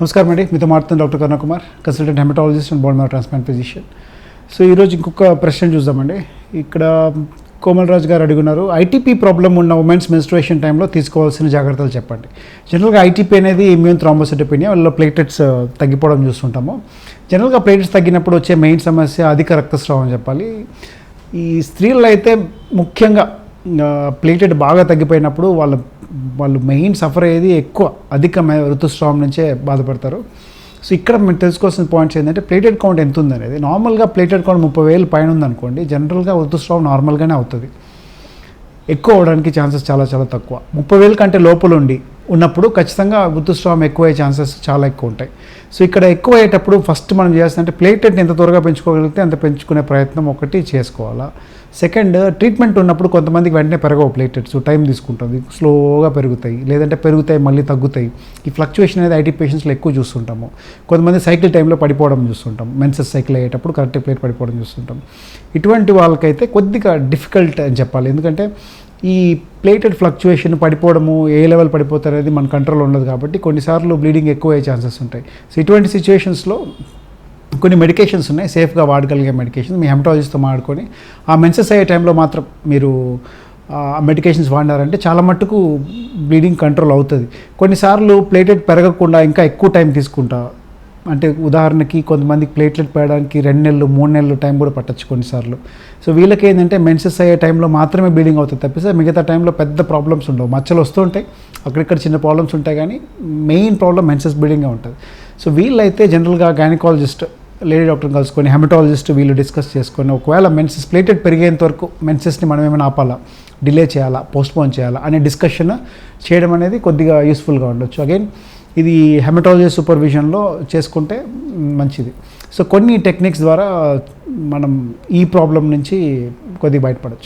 నమస్కారం అండి. మీతో మాట్లాడుతున్న doctor Karuna Kumar consultant haematologist and bone marrow transplant physician so ఈరోజు ఇంకొక ప్రశ్న చూద్దామండి. ఇక్కడ కోమల్ రాజు గారు అడుగున్నారు ఐటీపీ ప్రాబ్లం ఉన్న ఉమెన్స్ మెన్స్ట్రుయేషన్ టైంలో తీసుకోవాల్సిన జాగ్రత్తలు చెప్పండి. జనరల్గా ఐటీపీ అనేది ఇమ్యూన్ థ్రాంబోసిటోపినియా వాళ్ళలో ప్లేటెట్స్ తగ్గిపోవడం చూస్తుంటాము. జనరల్గా ప్లేటెట్స్ తగ్గినప్పుడు వచ్చే మెయిన్ సమస్య అధిక రక్తస్రావం చెప్పాలి. ఈ స్త్రీల్లో అయితే ముఖ్యంగా ప్లేటెడ్ బాగా తగ్గిపోయినప్పుడు వాళ్ళ వాళ్ళు మెయిన్ సఫర్ అయ్యేది ఎక్కువ అధిక ఋతుస్రావం నుంచే బాధపడతారు. సో ఇక్కడ మీరు తెలుసుకోవాల్సిన పాయింట్స్ ఏంటంటే ప్లేటెడ్ కౌంట్ ఎంత ఉందనేది నార్మల్గా ప్లేటెడ్ కౌంట్ ముప్పై వేలు పైన ఉందనుకోండి జనరల్గా ఋతుస్రావం నార్మల్గానే అవుతుంది. ఎక్కువ అవడానికి ఛాన్సెస్ చాలా చాలా తక్కువ. ముప్పై వేల కంటే లోపల ఉండి ఉన్నప్పుడు ఖచ్చితంగా ఋతుస్రావం ఎక్కువ అయ్యే ఛాన్సెస్ చాలా ఎక్కువ ఉంటాయి సో ఇక్కడ ఎక్కువ అయ్యేటప్పుడు ఫస్ట్ మనం చేయాల్సిందంటే ప్లేటెడ్ ఎంత త్వరగా పెంచుకోగలిగితే అంత పెంచుకునే ప్రయత్నం ఒకటి చేసుకోవాలా. సెకండ్ ట్రీట్మెంట్ ఉన్నప్పుడు కొంతమందికి వెంటనే పెరగవు ప్లేటెట్స్ టైం తీసుకుంటుంది. స్లోగా పెరుగుతాయి లేదంటే పెరుగుతాయి మళ్ళీ తగ్గుతాయి. ఈ ఫ్లక్చువేషన్ అనేది ఐటీ పేషెంట్స్లో ఎక్కువ చూస్తుంటాము. కొంతమంది సైకిల్ టైంలో పడిపోవడం చూస్తుంటాం. మెన్సెస్ సైకిల్ అయ్యేటప్పుడు కరెక్ట్ ప్లేట్ పడిపోవడం చూస్తుంటాం. ఇటువంటి వాళ్ళకైతే కొద్దిగా డిఫికల్ట్ అని చెప్పాలి. ఎందుకంటే ఈ ప్లేటెడ్ ఫ్లక్చుయేషన్ పడిపోవడము ఏ లెవెల్ పడిపోతారు అనేది మన కంట్రోల్ ఉండదు కాబట్టి కొన్నిసార్లు బ్లీడింగ్ ఎక్కువ అయ్యే ఛాన్సెస్ ఉంటాయి. సో ఇటువంటి సిచ్యువేషన్స్లో కొన్ని మెడికేషన్స్ ఉన్నాయి. సేఫ్గా వాడగలిగే మెడికేషన్స్. మీ హెమటాలజిస్ట్తో మాడుకొని ఆ మెన్సెస్ అయ్యే టైంలో మాత్రం మీరు ఆ మెడికేషన్స్ వాడినారంటే చాలా మట్టుకు బ్లీడింగ్ కంట్రోల్ అవుతుంది. కొన్నిసార్లు ప్లేటెడ్ పెరగకుండా ఇంకా ఎక్కువ టైం తీసుకుంటా అంటే ఉదాహరణకి కొంతమందికి ప్లేట్లెట్ పెరగడానికి రెండు నెలలు మూడు నెలలు టైం కూడా పట్టచ్చు కొన్నిసార్లు. సో వీళ్ళకి ఏంటంటే మెన్సెస్ అయ్యే టైంలో మాత్రమే బ్లీడింగ్ అవుతుంది తప్పిస్తే మిగతా టైంలో పెద్ద ప్రాబ్లమ్స్ ఉండవు. మచ్చలు వస్తుంటాయి అక్కడిక్కడ చిన్న ప్రాబ్లమ్స్ ఉంటాయి కానీ మెయిన్ ప్రాబ్లం మెన్సెస్ బ్లీడింగ్ ఉంటుంది. సో వీళ్ళైతే జనరల్గా గైనకాలజిస్ట్ లేడీ డాక్టర్ని కలుసుకొని హెమటాలజిస్ట్ వీళ్ళు డిస్కస్ చేసుకొని ఒకవేళ మెన్సెస్ ప్లేటెడ్ పెరిగేంత వరకు మెన్సెస్ని మనం ఏమైనా ఆపాలా డిలే చేయాలా పోస్ట్పోన్ చేయాలా అనే డిస్కషన్ చేయడం అనేది కొద్దిగా యూస్ఫుల్గా ఉండొచ్చు. అగైన్ ఇది హెమటాలజీ సూపర్విజన్లో చేసుకుంటే మంచిది. సో కొన్ని టెక్నిక్స్ ద్వారా మనం ఈ ప్రాబ్లం నుంచి కొద్దిగా బయటపడచ్చు.